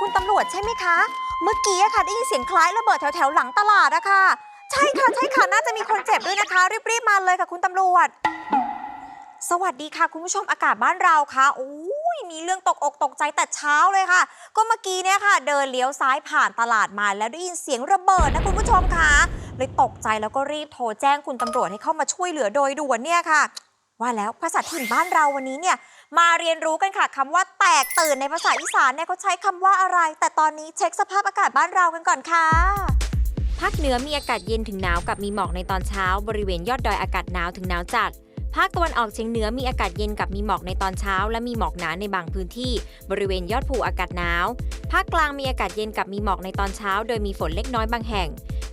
คุณตำรวจใช่ไหมคะ เมื่อกี้อะค่ะได้ยินเสียงคล้ายระเบิดแถวแถวๆหลังตลาดอะค่ะ ใช่ค่ะใช่ค่ะน่าจะมีคนเจ็บด้วยนะคะ รีบๆมาเลยค่ะ คุณตำรวจ สวัสดีค่ะ คุณผู้ชมอากาศบ้านเราค่ะโอ้ยมีเรื่องตกอกตกใจแต่เช้าเลยค่ะ ก็เมื่อกี้เนี่ยค่ะ เดินเลี้ยวซ้ายผ่านตลาดมาแล้วได้ยินเสียงระเบิดนะคุณผู้ชมค่ะเลยตกใจแล้วก็รีบโทรแจ้งคุณตำรวจให้เข้ามาช่วยเหลือโดยด่วนเนี่ยค่ะ ว่าแล้วภาษาถิ่นบ้านเราวันนี้เนี่ยมาเรียนรู้กันค่ะคำว่าแตกตื่นในภาษาอีสานเนี่ยเขาใช้คำว่าอะไร แต่ตอนนี้เช็คสภาพอากาศบ้านเรากันก่อนค่ะภาคเหนือมีอากาศเย็นถึงหนาวกับมีหมอกในตอนเช้า บริเวณยอดดอยอากาศหนาวถึงหนาวจัดภาคตะวันออกเฉียงเหนือมีอากาศเย็นกับมีหมอกในตอนเช้า และมีหมอกหนาในบางพื้นที่ บริเวณยอดภูอากาศหนาว ภาคกลางมีอากาศเย็นกับมีหมอกในตอนเช้า โดยมีฝนเล็กน้อยบางแห่ง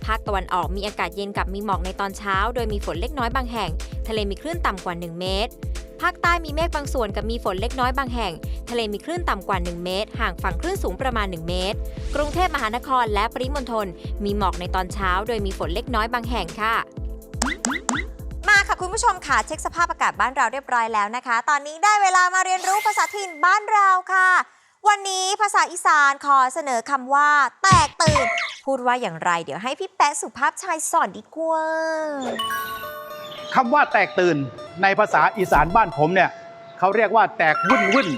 ภาคตะวันออกมีอากาศเย็นกับมีหมอกในตอนเช้า โดยมีฝนเล็กน้อยบางแห่ง ทะเลมีคลื่นต่ำกว่า 1 เมตร ภาคใต้มีเมฆบางส่วนกับมีฝนเล็กน้อยบางแห่ง ทะเลมีคลื่นต่ำกว่า 1 เมตร ห่างฝั่งคลื่นสูงประมาณ 1 เมตร กรุงเทพมหานครและปริมณฑลมีหมอกในตอนเช้า โดยมีฝนเล็กน้อยบางแห่งค่ะมาค่ะคุณผู้ชมค่ะเช็คสภาพอากาศบ้านเราเรียบร้อยแล้วนะคะ ตอนนี้ได้เวลามาเรียนรู้ภาษาถิ่นบ้านเราค่ะ วันนี้ภาษาอีสานขอเสนอคำว่า แตกตื่น พูดว่าอย่างไร เดี๋ยวให้พี่แป๊ะสุภาพชายสอนดีกว่า คำว่าแตกตื่นในภาษาอีสานบ้านผมเนี่ยเขาเรียกว่าแตกวุ่นวุ่น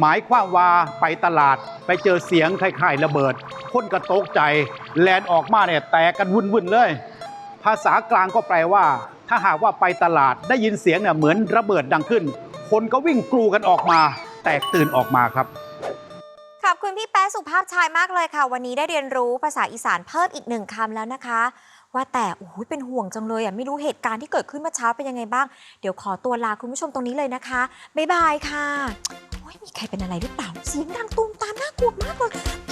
หมายความว่าไปตลาดไปเจอเสียงคล้ายๆระเบิดคนก็ตกใจแลนออกมาเนี่ยแตกกันวุ่นวุ่นเลย ภาษากลางก็แปลว่า ถ้าหากว่าไปตลาดได้ยินเสียงเนี่ยเหมือนระเบิดดังขึ้น คนก็วิ่งกรูกันออกมา แตกตื่นออกมาครับ คุณพี่แป๊ะสุภาพชายมากเลยค่ะ วันนี้ได้เรียนรู้ภาษาอีสานเพิ่มอีกหนึ่งคำแล้วนะคะ ว่าแต่โอ้ยเป็นห่วงจังเลยอะไม่รู้เหตุการณ์ที่เกิดขึ้นเมื่อเช้าเป็นยังไงบ้าง เดี๋ยวขอตัวลาคุณผู้ชมตรงนี้เลยนะคะบ๊ายบายค่ะโอ้ยมีใครเป็นอะไรหรือเปล่าเสียงดังตุ้มน่ากลัวมากเลย